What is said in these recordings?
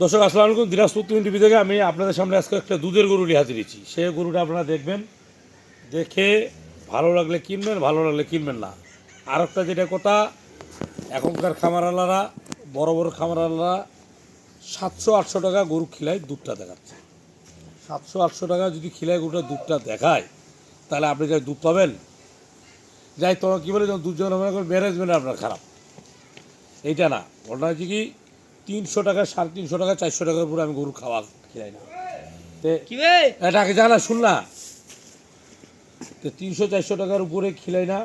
দর্শক, আসসালামু আলাইকুম। দিনাজপুর তিন টিভি থেকে আমি আপনাদের সামনে আজকে একটা দুধের গরু নিয়ে হাজির হয়েছি। সেই গরুটা আপনারা দেখবেন। দেখে ভালো লাগলে কিনবেন, ভালো লাগলে কিনবেন না। আর একটা যেটা কথা এখনকার খামারালারা বড় বড় খামারালারা সাতশো আটশো টাকা গরু খিলায় দুধটা দেখাচ্ছে। সাতশো আটশো টাকা যদি খিলায় গরুটা দুধটা দেখায় তাহলে আপনি যাই দুধ পাবেন যাই তোমার কী বলে যখন দুধ যখন মনে করেন ম্যানেজমেন্ট আপনার খারাপ। এইটা না ঘটনা হচ্ছে কি তিনশো টাকা সাড়ে তিনশো টাকা চারশো টাকার উপরে আমি গরু খাওয়া খিলাই না। বে? এটাকে জানা শুন না। তো তিনশো চারশো টাকার উপরে খিলাই না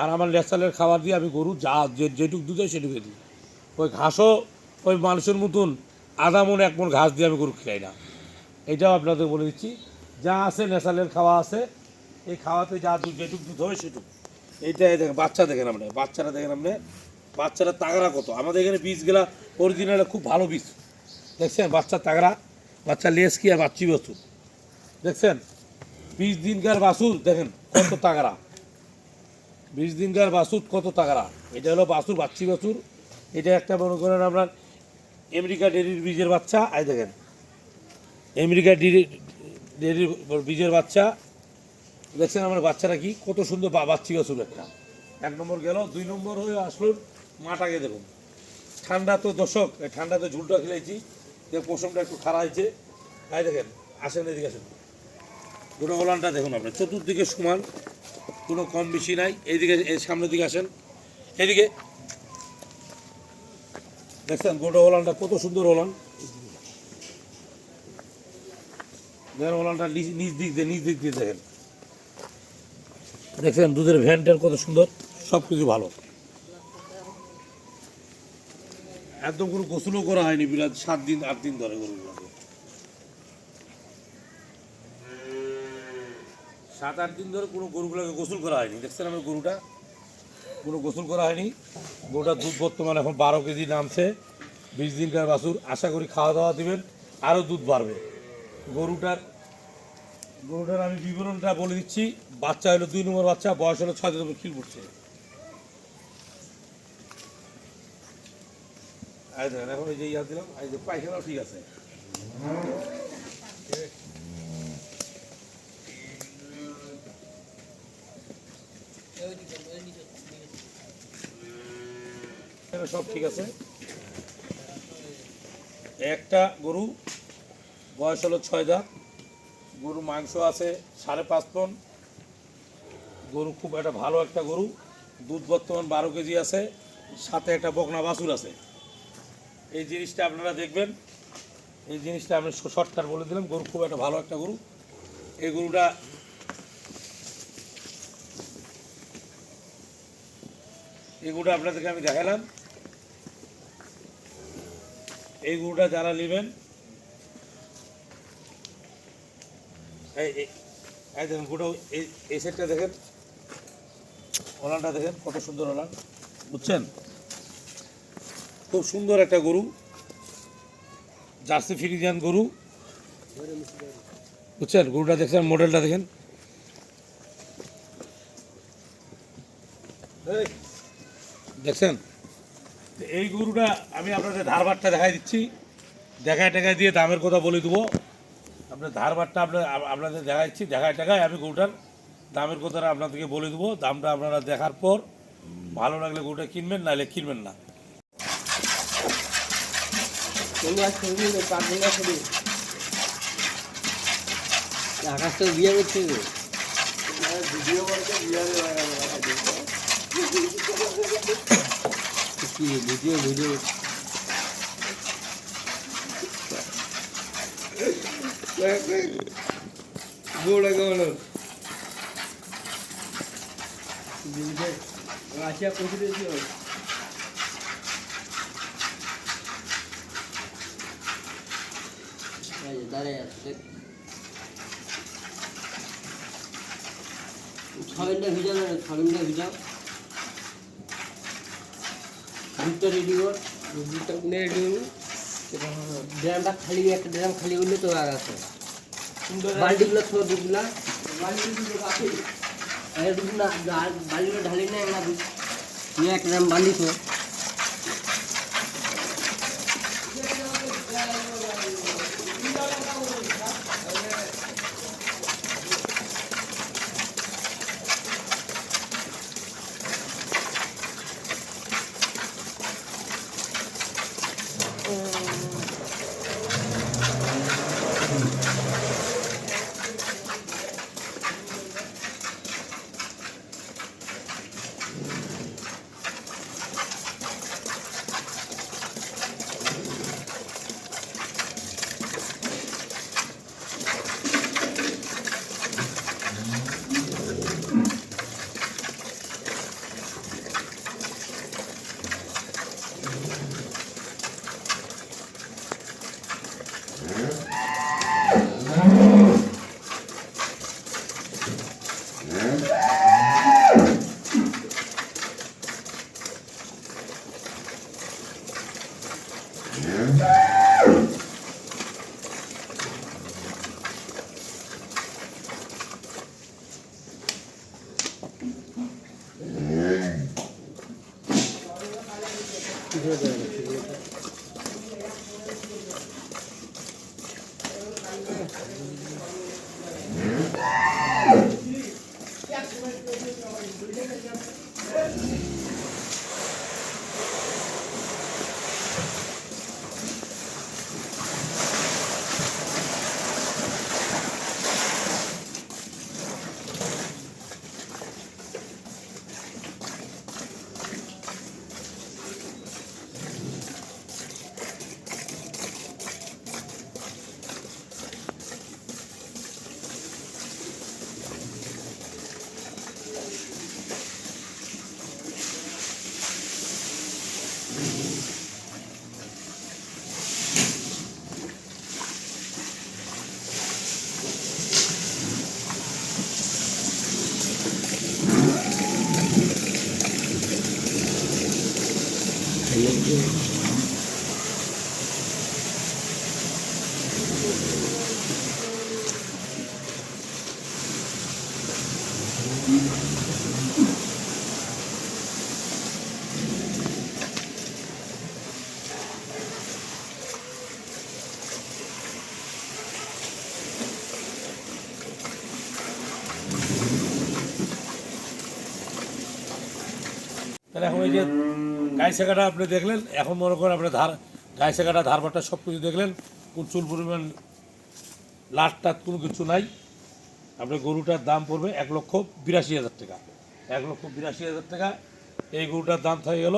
আর আমার ন্যাচারালের খাবার দিয়ে আমি গরু যা যেটুক দুধ হয় সেটুকু দিই। ওই ঘাসও ওই মানুষের মতন আধা মন এক মন ঘাস দিয়ে আমি গরু খিলাই না। এটাও আপনাদের বলে দিচ্ছি। যা আছে ন্যাচারালের খাওয়া আছে, এই খাওয়াতে যা দুধ যেটুক দুধ হবে সেটুক। এইটাই দেখেন, বাচ্চা দেখেন আপনি, বাচ্চারা দেখেন আপনি, বাচ্চারা তাগড়া কত। আমাদের এখানে বীজগুলা অরিজিনাল খুব ভালো বীজ। দেখছেন, বাচ্চা তাগড়া, বাচ্চা লেস কি আর বাচ্চি বাছুর দেখছেন? বিশ দিনকার বাসুর, দেখেন, কত তাগড়া। বিশ দিনকার বাসুর কত তাগড়া? এটা হলো বাসুর বাচ্চি বাছুর। এটা একটা মনে করেন আপনার আমেরিকা ডেরির বীজের বাচ্চা। আই দেখেন, আমেরিকা ডেরি ডেরির বীজের বাচ্চা। দেখছেন আমার বাচ্চারা কি? কত সুন্দর বাচ্চি বাছুর একটা। এক নম্বর গেল, দুই নম্বর হয়ে আসলো মাটাকে দেখুন। ঠান্ডা তো দর্শক, এই ঠান্ডাতে ঝুলটা খেলেছি। যে পশমটা একটু খারাপ হয়েছে। তাই দেখেন, আসেন এদিকে আসেন। দুটো গোলানটা দেখুন আপনার চতুর্দিকে সমান। কোনো কম বেশি নাই। এইদিকে, এই সামনের দিকে আসেন। এদিকে দেখছেন, গোটা ওলানটা কত সুন্দর ওলান। ওলানটা নিচ দিক দিয়ে, নিচ দিক দিয়ে দেখেন। দেখছেন, দুধের ভ্যানটার কত সুন্দর সব কিছু ভালো। একদম কোনো গোসলও করা হয়নি বিরাট, সাত দিন, আট দিন ধরে গরুগুলোকে। সাত, আট দিন ধরে কোনো গরুগুলোকে গোসল করা হয়নি। দেখছেন আমার গরুটা? কোনো গোসল করা হয়নি। গরুটার দুধ বর্তমানে এখন বারো কেজি নামছে। বিশ দিনকার বাছুর। আশা করি খাওয়া দাওয়া দিবেন, আরও দুধ বাড়বে। গরুটার গরুটার আমি বিবরণটা বলে দিচ্ছি। বাচ্চা হলো দুই নম্বর বাচ্চা, বয়স হলো ছয় নম্বর খিল পড়ছে দেখেন, এখন এই যে ইয়া দিলাম, এই যে পায়খানাও ঠিক আছে। এখানে সব ঠিক আছে। একটা গরু, বয়স হলো ছয় দাঁত। গরু মাংস আছে সাড়ে পাঁচ টন গরু খুব একটা ভালো একটা গরু। দুধ বর্তমান বারো কেজি আছে, সাথে একটা বকনা বাছুর আছে। এই জিনিসটা আপনারা দেখবেন। এই জিনিসটা আমি শর্টকাট বলে দিলাম, গরু খুব একটা ভালো একটা গরু। এই গরুটা এই গরুটা আপনাদেরকে আমি দেখালাম। এই গরুটা যারা নেবেন, এই দেখেন এই এই সেটটা দেখেন। ওলানটা দেখেন, কত সুন্দর ওলান বুঝছেন? খুব সুন্দর একটা গরু, জার্সি ফিরিজিয়ান গরু, বুঝছেন? গরুটা দেখছেন, মডেলটা দেখেন। দেখছেন? এই গরুটা আমি আপনাদের ধারবারটা দেখাই দিচ্ছি। দেখায় টেখায় দিয়ে দামের কথা বলে দেবো। আপনার ধারবারটা আপনার আপ- আপনাদের দেখাচ্ছি দেখায় টেখায় আমি গরুটার দামের কথাটা আপনাদেরকে বলে দেবো। দামটা আপনারা দেখার পর ভালো লাগলে গরুটা কিনবেন নাহলে কিনবেন না। কোন আজ শুরু হলো চার দিন শুরু আকাশ তো বিয়ে করছে ভিডিও করছে বিয়ে কি ভিডিও ভিডিও গোড়া গোড়া রাশিয়া পৌঁছে দিয়েছি দাঁড়ায় আসছে ছবিনটা ভিজাও না ছবিনটা ভিজাও দুধটা রেডি কর দুধটা কোনে রেডি করবি ড্রামটা খালি একটা ড্রাম খালি করলে তো আর আছে বালতিগুলো ছোট দুধগুলা আরে দুধ না আর বালতিগুলো ঢালি না না দুধ নিয়ে একটা ড্রাম বালি তাহলে এখন এই যে গায়ে শেখাটা আপনি দেখলেন, এখন মনে করেন আপনি ধার গায়ে শেখাটা ধারবারটা সব কিছু দেখলেন চুল পরিমাণ লাট টাট কোনো কিছু নাই। আপনার গরুটার দাম পড়বে এক লক্ষ বিরাশি হাজার টাকা। এক লক্ষ বিরাশি হাজার টাকা। এই গরুটার দাম থেকে গেল,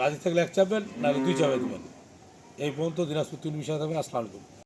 রাজি থাকলে এক চাপবেন, নাহলে দুই চাপে দেবেন। এই পর্যন্ত দিনাজপুর তিন বিষয় থাকবে আসসালামু আলাইকুম।